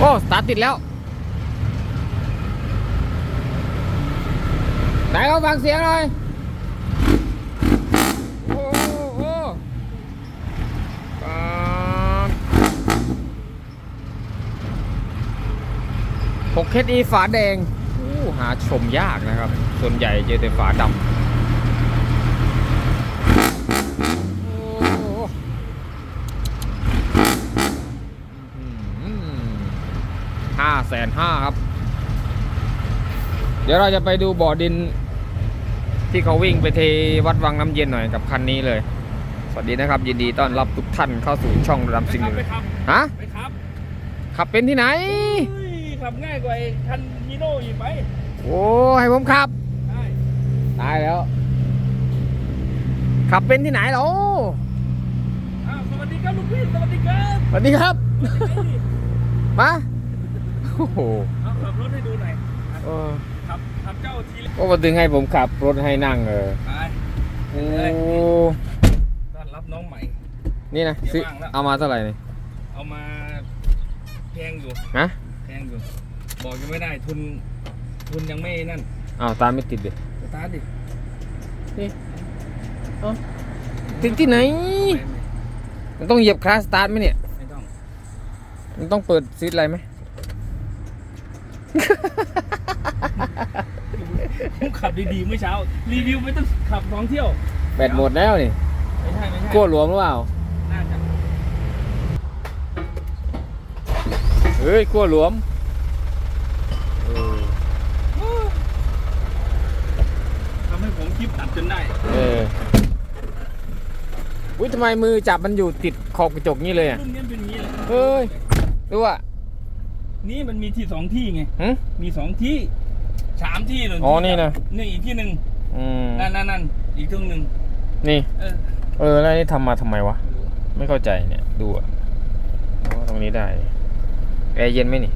โอ้ สตาร์ทติดแล้ว ไหนเขาฟังเสียงหน่อยโอ้โหหกเคสอีฝาแดงหาชมยากนะครับ ส่วนใหญ่เจอแต่ฝาดำโอ้โหห้า แสนห้าครับ เดี๋ยวเราจะไปดูบ่อดิน ที่เขาวิ่งไปเทวัดวังน้ำเย็นหน่อยกับคันนี้เลย สวัสดีนะครับ ยินดีต้อนรับทุกท่านเข้าสู่ช่องระดับสิ่งหนึ่งไปครับฮะไปครับ ขับเป็นที่ไหนเฮ้ยขับง่ายกว่าไอ้คันฮีโร่อีกไปโอ้ให้ผมขับได้ตายแล้ว ขับเป็นที่ไหนเหรออ้าวสวัสดีครับลุงพี่สวัสดีครับสวัสดีครับสวัสดีครับนี่มาโอ้โหเอาขับรถให้ดูหน่อยเออขับขับเจ้าทีเล็กก็มาดึงให้ผมขับรถให้นั่งเออไปโอ้ต้อนรับน้องใหม่ นี่นะซื้อเดี๋ยวว่างแล้วเอามาเท่าไหร่นี่เอามาแพงอยู่ฮะแพงอยู่ บอกยังไม่ได้ทุนทุนยังไม่นั่นอ้าวตามไม่ติดเลยสตาร์ทดิติดที่ไหนไม่ไม่มันต้องเหยียบคลาสสตาร์ทไหมเนี่ย ไม่ต้อง มันต้องเปิดซีดอะไรไหม ผมขับดีๆเมื่อเช้า รีวิวไม่ต้องขับสองเที่ยว แบตหมดแล้วนี่ไม่ใช่ไม่ใช่กลัวหลวมหรือเปล่า น่าจะเฮ้ยกลัวหลวมเออทำให้ผมคลิปตัดจนได้ เอออุ้ยทำไมมือจับมันอยู่ติดขอบกระจกนี่เลยอะ รุ่นนี้เป็นอย่างนี้เลย เฮ้ยดูอะ นี่มันมีที่สองที่ไงหึ มีสองที่สามที่เลยอ๋อนี่นะ นี่อีกที่หนึ่งอืมนั่นนั่นนั่นอีกที่หนึ่งนี่ เออเออแล้วนี่ทำมาทำไมวะ ไม่เข้าใจเนี่ย ดูอะอ๋อตรงนี้ได้แอร์เย็นไหมนี่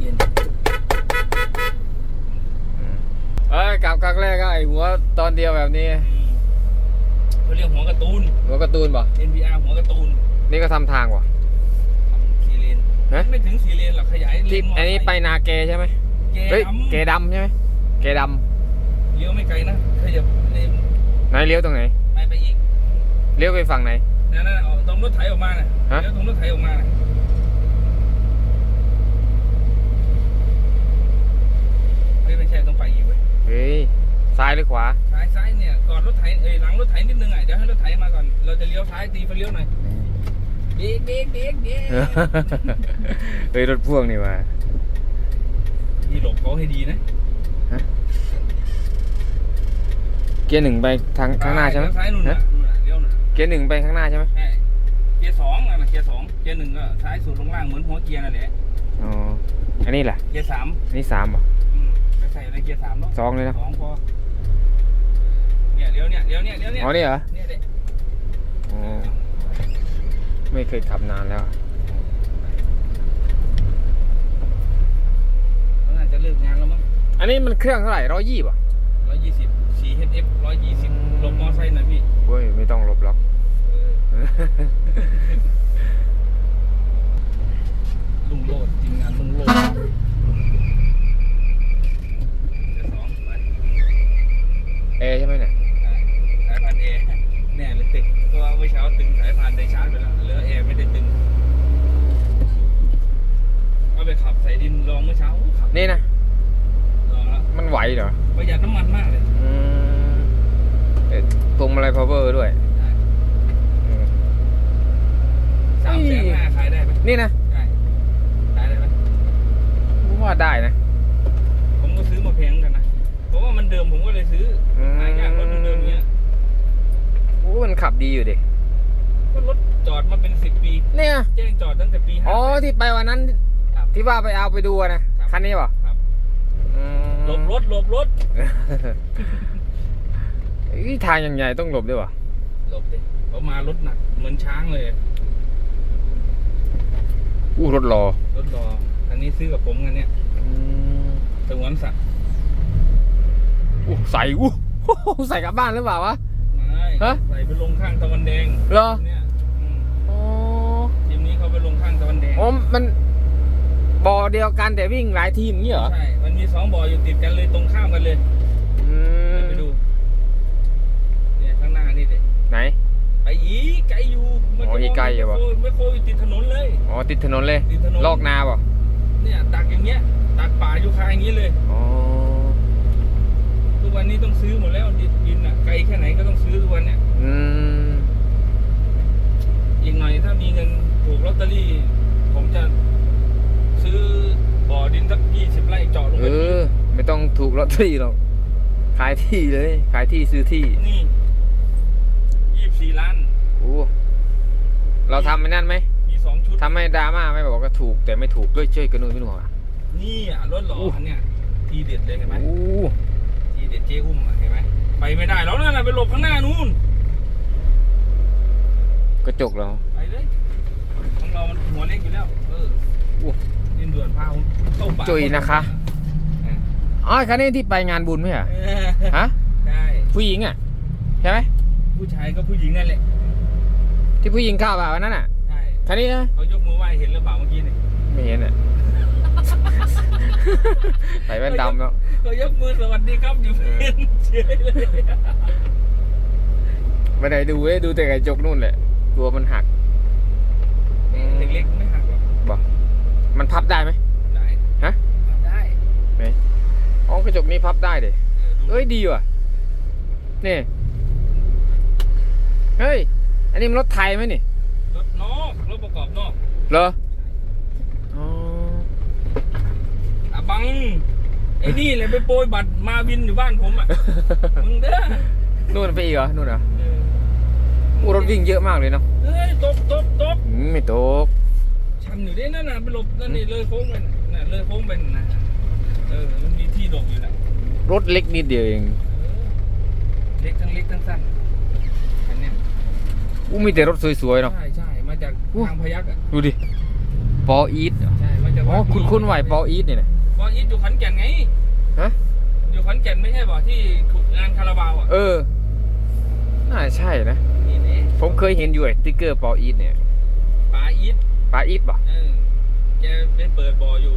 เย็นเอ้ยกลับครั้งแรกก็ไอหัวตอนเดียวแบบนี้เขาเรียกหัวการ์ตูนหัวการ์ตูนป่ะ NPR หัวการ์ตูนนี่ก็ทำทางว่ะทำสี่ เลนฮะไม่ถึงสี่เลนหรอกขยายเลที่นมออันนี้ไปนาเกใช่ไหมแกเฮ้ยดำเกดำใช่ไหมเกดเลี้ยวไม่ไกลนะขยับเลนำไหนเลี้ยวตรงไหนไปไปอีกเลี้ยวไปฝั่งไหน นั่นนั่นเอาตรงรถไถออกมาน่ะฮะ เลี้ยวตรงรถไถออกมาน่ะไม่ไม่ใช่ต้องไปอีกเว้ยเฮ้ยซ้ายหรือขวาซ้ายซ้ายเนี่ยก่อนรถไถเอ้ยหลังรถไถนิดนึงอะเดี๋ยวให้รถไถมาก่อนเราจะเลี้ยวซ้ายตีไฟเลี้ยวหน่อยเบรกเบรกเบรกเบรกเฮ้ยรถพ่วงนี่มานี่หลบเขาให้ดีนะเกียร์หนึ่งไปทางข้างหน้าใช่ไหมเลี้ยวซ้ายนู่นฮะน่ะนู่นน่ะเลี้ยวน่ะเกียร์หนึ่งไปข้างหน้าใช่ไหมใช่เกียร์สองน่ะนะเกียร์สองเกียร์หนึ่งก็ซ้ายสุดลงล่างเหมือนหัวเกียร์นั่นแหละอ๋ออันนี้แหละเกียร์สามอันนี้สามป่ะอืมไปใส่ในเกียร์สามเนาะสองเลยนะสองพอเนี่ยเลี้ยวเนี่ยเลี้ยวเนี่ยเลี้ยวเนี่ยอ๋อนี่เหรอเนี่ยเด็กอ๋อ ไม่เคยขับนานแล้วเขาน่าจะเลิกงานแล้วมั้งอันนี้มันเครื่องเท่าไหร่ร้อยยี่ป่ะร้อยยี่สิบสี่ HF ร้อยยี่สิบหลบมอไซค์หน่อยพี่เว้ยไม่ต้องหลบหรอก เออลุงโลดทีมงานลุงโลดเกียร์สองไป เอใช่ไหมเนี่ย สายพันธุ์เอแน่เลยติดก็ว่าเมื่อเช้าตึงสายพันธุ์ไดชาร์จไปแล้วเหลือเอไม่ได้ตึงเอาไปขับใส่ดินลองเมื่อเช้าขับ นี่นะ ลองแล้ว มันไหวเหรอ ประหยัดน้ำมันมากเลย อืมเอ๊ะพวงมาลัย power ด้วยอืม สามแสนห้าขายได้ไหม นี่นะ ได้ขายได้ไหม ผมว่าได้นะ ผมก็ซื้อมาแพงกันนะเพราะว่ามันเดิมผมก็เลยซื้ออ ม หายากรถเดิมๆอย่างเงี้ย โอ้มันขับ ดีอยู่ดิก็รถจอดมาเป็นสิบปีเนี่ยแจ้งจอดตั้งแต่ปีห้าอ๋อที่ไปวันนั้น ครับที่ว่าไปเอาไปดูอะนะครับคันนี้ป่ะครับอืมหลบรถหลบรถเอ้ยทางอย่างใหญ่ต้องหลบด้วยวะหลบดิเขามารถหนักเหมือนช้างเลย อู้รถรอรถรออันนี้ซื้อกับผมกันเนี่ยสงวนสัตว์อู้ใส่อู้ ใส่กลับบ้านหรือเปล่าวะไม่ ฮะ ใส่ไปลงข้างตะวันแดงเหรอ เนี่ยอืมอ๋อทีมนี้เขาไปลงข้างตะวันแดง อ๋อมันบ่อเดียวกันแต่วิ่งหลายทีมอย่างนี้เหรอใช่ มันมีสองบ่ออยู่ติดกันเลยตรงข้ามกันเลยอืมไปดู เนี่ยข้างหน้านี่เด็ไหน ไปอีกไกลอยู่มันอ๋ออีกไกลอยู่วะ ไม่โคอยู่ติดถนนเลย อ๋อติดถนนเลยติดถนน ลอกนาเปล่ะเนี่ยตักอย่างเงี้ยตักป่าอยู่คาอย่างนี้เลย อ๋อทุก วันนี้ต้องซื้อหมดแล้วดินดินอะไกลแค่ไหนก็ต้องซื้อทุกวันเนี่ยอืมอีกหน่อยถ้ามีเงินถูกลอตเตอรี่ ผมจะซื้อบ่อดินสักยี่สิบไร่เจาะลงเอไปอ ไม่ต้องถูกลอตเตอรี่หรอกขายที่เลย ขายที่ซื้อที่นี่ยี่สิบสี่ล้าน โอ้เราทำไอ้นั่นไหมมีสองชุด ทำให้ดราม่าไหมบอกว่าถูก แต่ไม่ถูกด้วยช่วยกันนู่นไม่รู้อะ นี่อะรถหล่อคันเนี่ยทีเด็ดเลยเห็นไหมโอ้ ทีเด็ดเจ๊หุ้มอะเห็นไหมไปไม่ได้แล้วนั่นน่ะไปหลบข้างหน้านู้นกระจกเรา ไปเลยของเรามันหัวเล็กอยู่แล้วเออโอ้ ดินด่วนพาเข้าป่าจุยนะคะ อ๋อคันนี้ที่ไปงานบุญไหมเหรอเออฮะ ใช่ผู้หญิงอะ ใช่ไหม ผู้ชายก็ผู้หญิงนั่นแหละที่ผู้หญิงเข้าป่ะวันนั้นอะ ใช่คันนี้นะ เขายกมือไหว้เห็นหรือเปล่าเมื่อกี้เนี่ยไม่เห็นอะ ใส่แว่นดำแล้ว เขายกมือสวัสดีครับอยู่เออเห็นเฉยเลยไม่ได้ดูเลยดูแต่กระจกนู่นแหละกลัวมันหักเล็กๆไม่หักหรอกบอกมันพับได้ไหมได้ฮะได้ไหนอ๋อกระจกนี้พับได้เด็เออดูเอ้ยดีว่ะนี่เฮ้ย อันนี้มันรถไทยไหมนี่ รถนอก รถประกอบนอก เหรอ อ๋ออะบังไอ้นี่เลยไปโปรยบัตรมาวินอยู่บ้านผมอะ มึงเด้อนู่นไปอีกเหรอ นู่นเหรอเอออู้รถวิ่งเยอะมากเลยเนาะเฮ้ยตบตบตบอืมไม่ตก ชันอยู่ดินั่นน่ะไปหลบนั่นนี่เลยโค้งไปน่ะเลยโค้งไปน่ะเออมันมีที่หลบอยู่น่ะรถเล็กนิดเดียวเองเออเล็กทั้งเล็กทั้งสั้นอันเนี้ยอู้มีแต่รถสวยๆเนาะ ใช่ใช่มาจากอู้ทางพยักอะ ดูดิ ปออีทเหรอใช่มาจากอ๋อ คุณคุณไหวปออีทเนี่ยนะ ปออีทอยู่ขอนแก่นไง ฮะ อยู่ขอนแก่นไม่ใช่บ่ที่งานคาราบาวอะเออ น่าใช่นะ นี่นี่ผมเคยเห็นอยู่ไอ้สติ๊กเกอร์ปออีทเนี่ยปาอีทปาอีทป่ะเออแกไปเปิดบ่ออยู่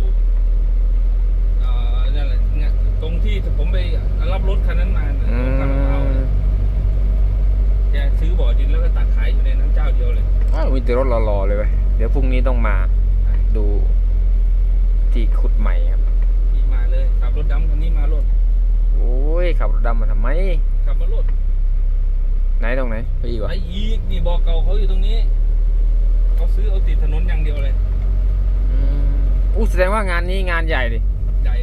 เอ่อนั่นแหละเนี่ยตรงที่ผมไปรับรถคันนั้นมาน่ะอืตรงคาราบาวมน่ะแกซื้อบ่อดินแล้วก็ตักขายอยู่ในนั้นเจ้าเดียวเลย อ้าวมีแต่รถรอๆเลยเว้ยเดี๋ยวพรุ่งนี้ต้องมา ดูที่ขุดใหม่ครับนี่มาเลย ขับรถดำคันนี้มารถโอ้ยขับรถดำมาทำไม ขับมารถไหนตรงไหนไปอีกวะไอ้อีกนี่บ่อเก่าเขาอยู่ตรงนี้เขาซื้อเอาติดถนนอย่างเดียวเลยอืมอู้แสดงว่างานนี้งานใหญ่ดิใหญ่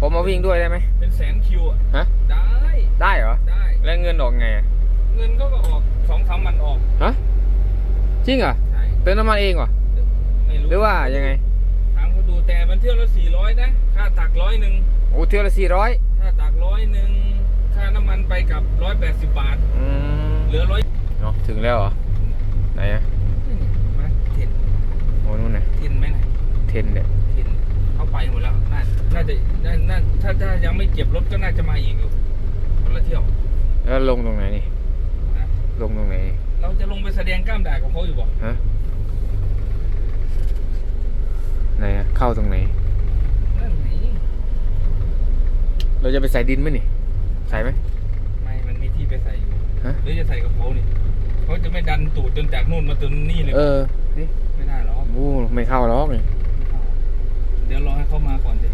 ผมมาวิ่งด้วยได้ไหมเป็นแสนคิวอะฮะได้ ได้เหรอได้แล้วเงินออกไงอะเงินก็ก็ออกสองสามวันออกฮะจริงเหรอใช่เติมน้ำมันเองเหรอไม่รู้หรือว่ายังไงถามเขาดูแต่มันเที่ยวละสี่ร้อยนะค่าตักร้อยหนึ่งโอ้เที่ยวละสี่ร้อยค่าตักร้อยหนึ่งค่าน้ำมันไปกับร้อยแปดสิบบาท อืมเหลือร้อยเนาะถึงแล้วเหรอ ไหนอะมาเทนโอ้นู่นนะเทนไหมไหนเทนเนี่ยเทนเข้าไปหมดแล้วน่าน่าจะน่าน่าถ้าถ้ายังไม่เก็บรถก็น่าจะมาอีกอยู่คนละเที่ยวแล้วลงตรงไหนนี่ นะลงตรงไหนเราจะลงไปแสดงกล้ามด่ากับเขาอยู่บ่ฮะไหนอะเข้าตรงไหนนั่นไหน เราจะไปใส่ดินไหมนี่ ใส่ไหม ไม่ มันมีที่ไปใส่อยู่ฮะ หรือจะใส่กับเขานี่เขาจะไม่ดันตูดจนจากนู่นมาจนนี่เลย เออนี่ไม่ได้หรอกโอ้ไม่เข้าหรอกนี่ เดี๋ยวรอให้เขามาก่อนสิ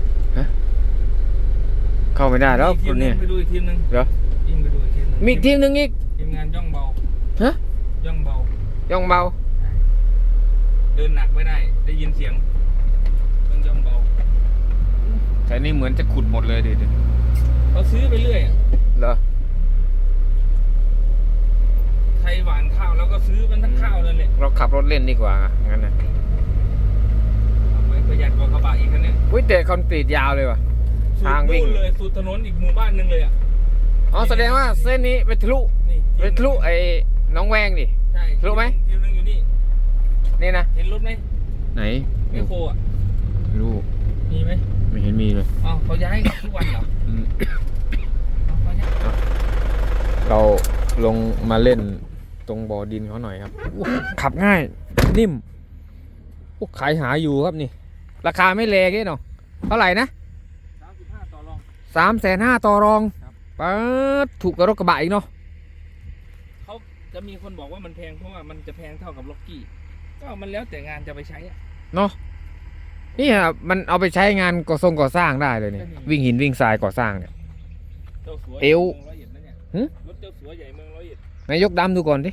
เข้าไม่ได้แล้วอีกคทีนมหนึเนี่งยไปดูอีกทีมหนึงเหรอ ยิงไปดูอีกทีมหนึงมีอีกทีมหนึ่งอีก ทีมงานย่องเบาฮะ ย่องเบา ย่องเบา เดินหนักไม่ได้ ได้ยินเสียงต้องย่องเบา แต่นี่เหมือนจะขุดหมดเลยดิดิเขา ซื้อไปเรื่อยอะเหรอไทยหวานข้าวแล้วก็ซื้อมันทั้งข้าวนั่นแหละเราขับรถเล่นดีกว่างั้นนะเอาไปประหยัดกว่ากระบะอีกคันเนี้ยอุ้ยแต่คอนกรีตยาวเลยว่ะ สุดทางวิ่ง นู่นเลยสุดถนนอีกหมู่บ้านหนึ่งเลยอะ อ๋อแสดงว่าเส้นนี้ไปทะลุนี่ไปทะลุไอ้หน้องแวงดิ ใช่รู้ไหม ทีมหนึงอยู่นี่ นี่นะ เห็นรถไหมไหนไมโครอะไม่รู้มีไหมไม่เห็นมีเลย อ้าวเขาย้ายทุกวันเหรอ อืม อ้าวเขาย้าย เราลงมาเล่นตรงบ่อดินเขาหน่อยครับอู้ขับง่าย นิ่มพวกขายหาอยู่ครับนี่ ราคาไม่แรงเนาะเท่าไหร่นะสามสิบห้าต่อรองสามแสนห้าต่อรองครับป๊าดถูกกับรถกระบะอีกเนาะเขาจะมีคนบอกว่ามันแพงเพราะว่ามันจะแพงเท่ากับล็อกกี้ ก็มันแล้วแต่งานจะไปใช้อะเนาะนี่ฮะมันเอาไปใช้งานก่อทรงก่อสร้างได้เลยเนี่ยใช่วิ่งหินวิ่งทรายก่อสร้างเนี่ยเจ้าสัวเอวเมืองร้อยเอ็ดนะเนี่ยหึรถ เจ้าสัวใหญ่เมืองร้อยเอ็ดไหนยกดำดูก่อนดิ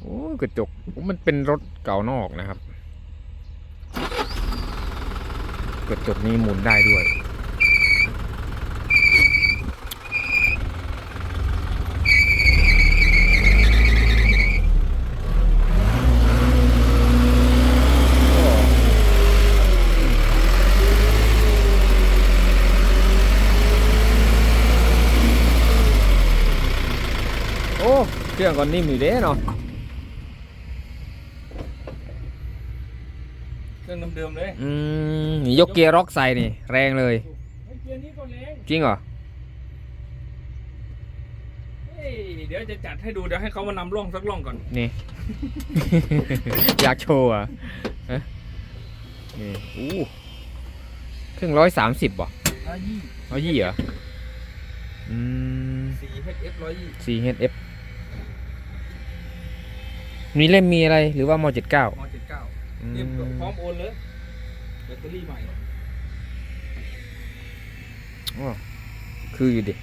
โอ้กระจกมันเป็นรถเก่านอกนะครับ กระจกนี้หมุนได้ด้วย โอ้เครื่อง ก่อนนิ่มอยู่เด้เนาะเครื่องเดิมๆเลยอืมนี่ยกเกียร์ร็อกใส่นี่ แรงเลยไอ้เกียร์นี้ก็แรงจริงเหรอ เฮ้ยเดี๋ยวจะจัดให้ดูเดี๋ยวให้เขามานำร่องสักร่องก่อนนี่ อยากโชว์อะฮะนี่อู้เครื่องร้อยสามสิบบ่ร้อยยี่ร้อยยี่เหรออืม สี่เอฟร้อยยี่ 4HF มีเล่มมีอะไรหรือว่ามเจ็ดเก้ามเจ็ดเก้าเรียบพร้อมโอนเลยแบตเตอรี่ใหม่คืออยู่ดิ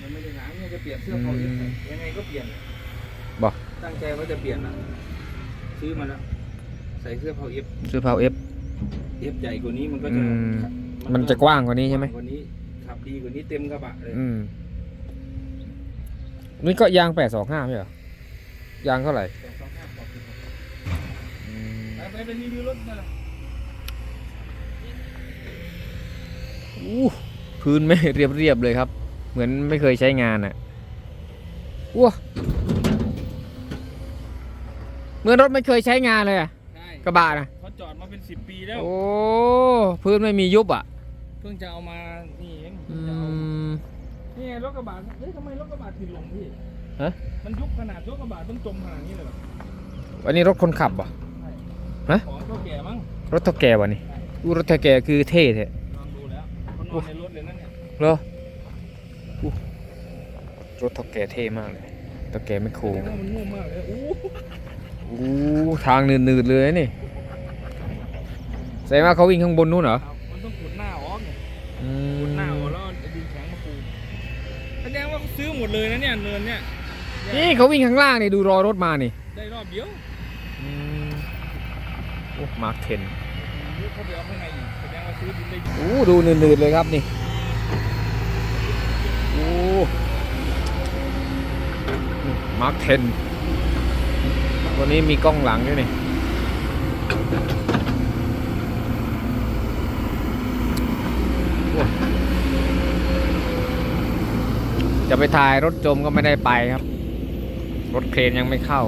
มันไม่ได้หนาเนี่ยจะเปลี่ยนเสื้อเขาเอฟอืมยังไงก็เปลี่ยนบ่ตั้งใจว่าจะเปลี่ยนอะ ซื้อมาแล้วใส่เสื้อเผาเอฟซื้อพาวเอฟเอฟใหญ่กว่านี้มันก็อืจะมมันจะกว้างกว่านี้ใช่ไหมกว่านี้ขับดีกว่านี้เต็มกระบะเลยอืมนี่ก็ยางแปดสองห้าไม่เหรอ ยางเท่าไหร่สองสองห้าสองสิบหกอืมไปไปไปรีวิวรถมาอู้พื้นไม่เรียบเรียบๆเลยครับ เหมือนไม่เคยใช้งานอะว้าเหมือนรถไม่เคยใช้งานเลยอะใช่กระบะนะเขาจอดมาเป็นสิบปีแล้ว โอ้ พื้นไม่มียุบอะ เพิ่งจะเอามา นี่เองอืเพิ่งจะเอามนี่ไงรถกระบะเฮ้ยทำไมรถกระบะติดลมพี่ ฮะ มันยุบขนาดรถกระบะต้องจมขนาดนี้เลยเหรอวันนี้รถคนขับป่ะใช่ฮะ ของเท่าแก่มั้งรถเท่าแก่วะนี่อู้รถเท่าแก่คือเท่แท้ลองดูแล้วคนนอนในรถเลยนั่นเนี่ยเหรออู้รถเท่าแก่เท่มากเลยเท่าแก่ไม่โค้ง แต่ว่ามันนุ่มมากเลยอู้อู้ทางนืดๆเลยนี่แสดงว่าเขาวิ่งข้างบนนู้นเหรอเอามันต้องขุดหน้าออกเนี่ยอืขุดหน้าออกมแล้วเอาดินแข็งมาปูแสดงว่าซื้อหมดเลยนะเนี่ยเนินเนี่ย นี่เขาวิ่งข้างล่างนี่ดูรอยรถมานี่ ได้รอบเดียวอืมโอ้มาร์คเทนเดี๋ยวเขาไปเอาข้างในอีกแสดงว่าซื้อดินได้เยอะอู้ดูนืดๆเลยครับนี่โอ้มาร์คเทนตัวนี้มีกล้องหลังด้วยนี่โอ้จะไปถ่ายรถจมก็ไม่ได้ไปครับ รถเครนยังไม่เข้า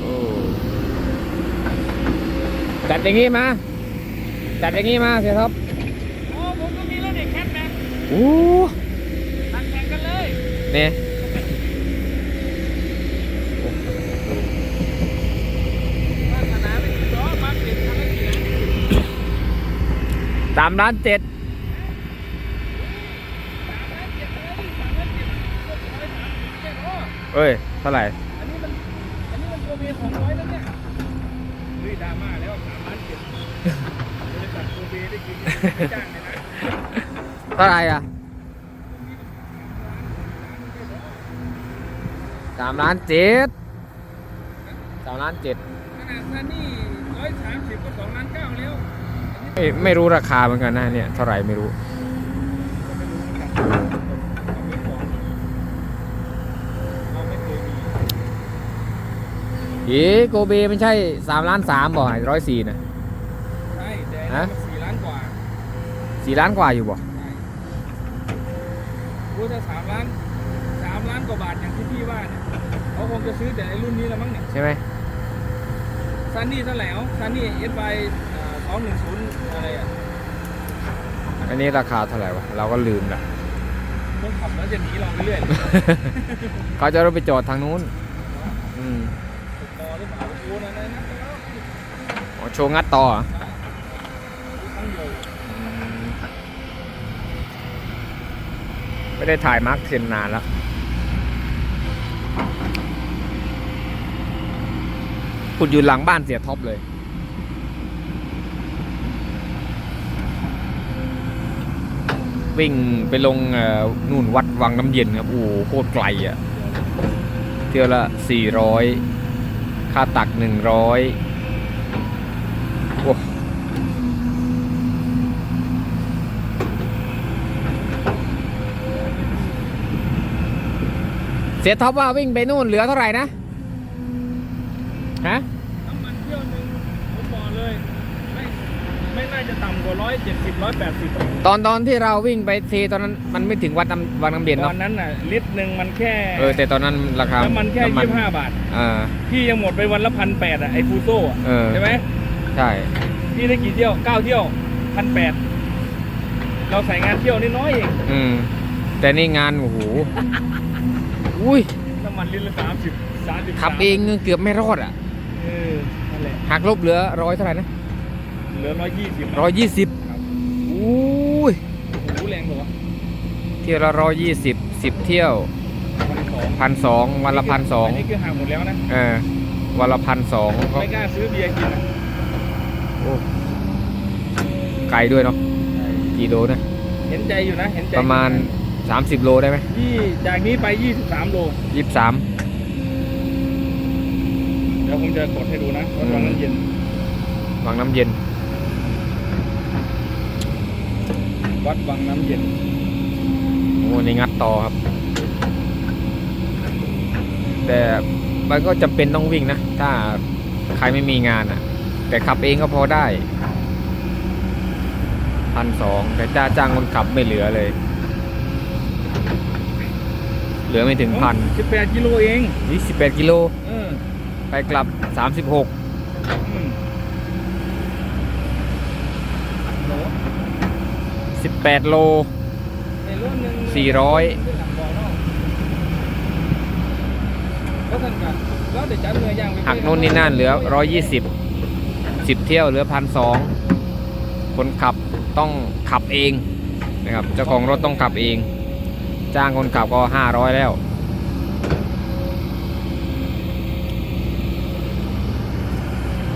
โอ้จัดอย่างงี้มา จัดอย่างงี้มาเสียครับโอ้ผมก็มีแล้วเด็กแคทแม็กโอ้ตัดแข่งกันเลยเนี่ย วาสนาไม่ถึงล้อมาเปลี่ยนคันละกี่นะ สามล้านเจ็ดสามล้านเจ็ดเลยสามล้านเจ็ดก็ร้อยสามสิบเจ็ดโอ้เอ้ย เท่าไหร่ อันนี้มัน อันนี้มันตัวเมียของร้อยแล้วเนี่ยเฮ้ยดราม่าแล้วสามล้านเจ็ดบริษัทตัวเมียได้กินไม่จ้างเลยนะเท่าไหร่อะสามล้านเจ็ดสามล้านเจ็ดขนาดซันนี่ร้อยสามสิบก็สองล้านเก้าแล้ว ไม่ไม่รู้ราคาเหมือนกันนะเนี่ยเท่าไหร่ไม่รู้เราไม่เคยมีเอ๋โกเบไม่ใช่สามล้านสามบอกร้อยสี่นะใช่แต่อันนี้มันสี่ล้านกว่าสี่ล้านกว่าอยู่บ่ใช่รู้ถ้าสามล้านสามล้านกว่าบาทอย่างที่พี่ว่าเนี่ยเขาคงจะซื้อแต่ไอ้รุ่นนี้แล้วมั้งเนี่ยใช่ไหมซันนี่เท่าไหร่เอาซันนี่เอสไบสองหนึ่งศูนย์อะไรอะอันนี้ราคาเท่าไหร่วะ เราก็ลืมละคนขับแล้วจะหนีเราไปเรื่อยเขาจะรถไปจอดทางนู้น อืมต่อหรือเปล่าไม่รู้นะนะนะอ๋อโชว์งัดต่อเหรอทั้งเดียวไม่ได้ถ่ายมาร์คเซนนานแล้ว ขุดอยู่หลังบ้านเสียท็อปเลย วิ่งไปลงนู่นวัดวังน้ำเย็นครับโอ้โหโคตรไกลอะเที่ยวละสี่ร้อยค่าตักหนึ่งร้อยโอ้เสียท็อปว่าวิ่งไปนู่นเหลือเท่าไหร่นะ ฮะ น้ำมันเที่ยวหนึ่งผมบอกเลย ไม่ไม่น่าจะต่ำ กว่าร้อยเจ็ดสิบร้อยแปดสิบตอนตอนที่เราวิ่งไปเทตอนนั้นมันไม่ถึงวัดน้ำวังน้ำเย็นตอเนาะนนั้นน่ะลิตรหนึ่งมันแค่เออแต่ตอนนั้นราคาน้ำมันแค่ยี่สิบห้าบาท อ่า พี่ยังหมดไปวันละพันแปดอะไอ้ฟูโซ่อะเออ ใช่ไหมใช่พี่ได้กี่เที่ยวเก้าเที่ยวพันแปดเราใส่งานเที่ยวนิดน้อยเองอืมแต่นี่งานโอ้โหอุ้ยน้ำมันลิตรละสามสิบสามสิบขับเองเกือบไม่รอดอะเออนั่นแหละหักลบเหลือร้อยเท่าไหร่นะ เหลือร้อยยี่สิบร้อยยี่สิบครับอุ้ยโอ้โหแรงกว่าเที่ยวละร้อยยี่สิบสิบเที่ยวพันสองพันสองวันละพันสองอันนี้คือห่างหมดแล้วนะเออวันละพันสองก็ไม่กล้าซื้อเบียร์กินอะโอ้ไกลด้วยเนาะกี่โลนะเห็นใจอยู่นะเห็นใจประมาณ30โลได้ไหมยี่จากนี้ไป23โลยี่สิบสามเดี๋ยวผมจะกดให้ดูนะว่าตอนนั้นเย็นวังน้ำเย็น วัดวังน้ำเย็น โอ้นี่งัดต่อครับ แต่มันก็จำเป็นต้องวิ่งนะ ถ้าใครไม่มีงานอะ แต่ขับเองก็พอได้พันสองแต่จ้าจ้างคนขับไม่เหลือเลย เหลือไม่ถึงพัน18กิโลเองนี่สิบแปดกิโลเออไปกลับสามสิบหก 18 โล 400หักนู่นนี่นั่นเหลือ 120 10 เที่ยวเหลือพันสองคนขับต้องขับเองนะครับเจ้าของรถต้องขับเอง จ้างคนขับก็ 500 แล้ว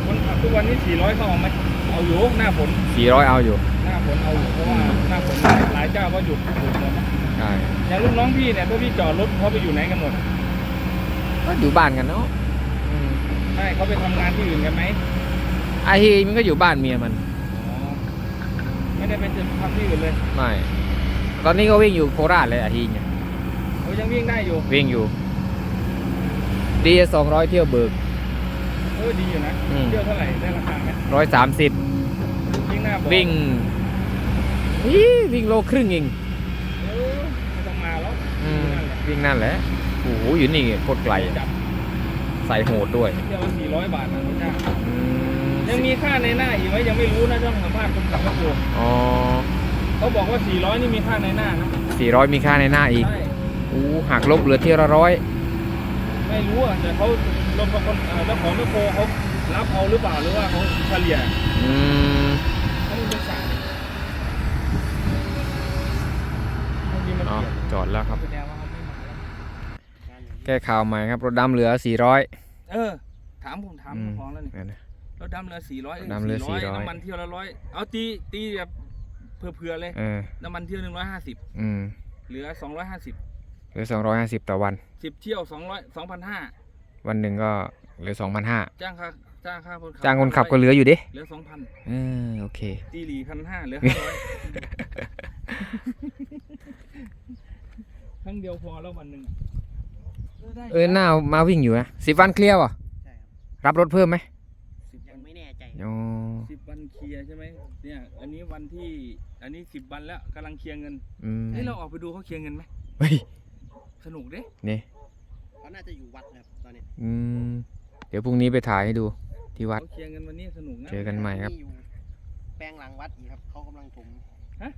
คนขับทุกวันนี้ 400 เข้าออกไหม เอาอยู่หน้าฝนสี่ร้อยเอาอยู่ หน้าฝนเอาอยู่เพราะว่าหน้าฝนหลายเจ้าก็หยุดหยุดหมดใช่ อย่างลูกน้องพี่เนี่ยถ้าพี่จอดรถเขาไปอยู่ไหนกันหมดก็อยู่บ้านกันเนาะอืมไม่เขาไปทำงานที่อื่นกันไหมไอฮีมันก็อยู่บ้านเมียมัน อ๋อไม่ได้ไปทำที่อื่นเลยไม่ ตอนนี้ก็วิ่งอยู่โคราชเลยไอฮีเนี่ย เขายังวิ่งได้อยู่วิ่งอยู่ ดีสองร้อยเที่ยวเบิก เออดีอยู่นะอืม เที่ยวเท่าไหร่ได้ราคาไหม ร้อยสามสิบวิ่งหน้าบอกวิ่งอี๋วิ่งโลครึ่งเองเออไม่ต้องมาแล้วอืมนั่นแหละวิ่งนั่นแหละโอ้โหอยู่นี่โคตรไกลอะจับใส่โหดด้วยเที่ยวละ400บาทนะคุณจ้าอืมยังมีค่าในหน้าอีกไหมยังไม่รู้นะต้องสัมภาษณ์คนขับรถอยู่อ๋อเขาบอกว่า400นี่มีค่าในหน้านะสี่ร้อยมีค่าในหน้าอีกใช่อู้หักลบเหลือเที่ยวละร้อยไม่รู้อะแต่เขาลงกับคนเอ่อเจ้าของแมคโครเขา รับเอาหรือเปล่าหรือว่าเขาเฉลี่ยอืมเขาไม่เป็นสายบางทีมันอ๋อเปลี่ยนจอดแล้วครับ แสดงว่าเขาไม่มาแล้วแก้ข่าวใหม่ครับ รถดำเหลือสี่ร้อยเออ ถามผมถามเจ้าของแล้วนี่รถดำเรือ400เออดำเรือ400 น้ำมันเที่ยวละร้อยเอาตีตีแบบเผื่อๆเลย เออน้ำมันเที่ยวหนึ่งร้อยห้าสิบอืมเหลือสองร้อยห้าสิบเหลือสองร้อยห้าสิบต่อวัน สิบเที่ยวสองร้อยสองพันห้าวันหนึ่งก็เหลือสองพันห้าจ้างค่า จ้างค่าคนขับจ้างคนขับก็เหลืออยู่ดิเหลือสองพันเออโอเคตีหลีพันห้าเหลือห้าร้อยครั้งเดียวพอแล้ววันหนึ่งได้เออหน้ามาวิ่งอยู่นะสิบวันเคลียร์ป่ะใช่ครับรับรถเพิ่มไหมสิบยัวังนไม่แน่ใจอ๋อสิบวันเคลียร์ใช่ไหมเนี่ยอันนี้วันที่อันนี้สิบวันแล้วกำลังเคลียร์เงินอืมเฮ้ยเราออกไปดูเขาเคลียร์เงินไหมเฮ้ยสนุกเด้นี่เขาน่าจะอยู่วัดนะครับตอนนี้อืมเดี๋ยวพรุ่งนี้ไปถ่ายให้ดู ที่วัด เขาเคลียร์เงินวันนี้สนุกนะ เจอกันใหม่ครับอยู่แปลงหลังวัดอีกครับเขากำลังถมฮะ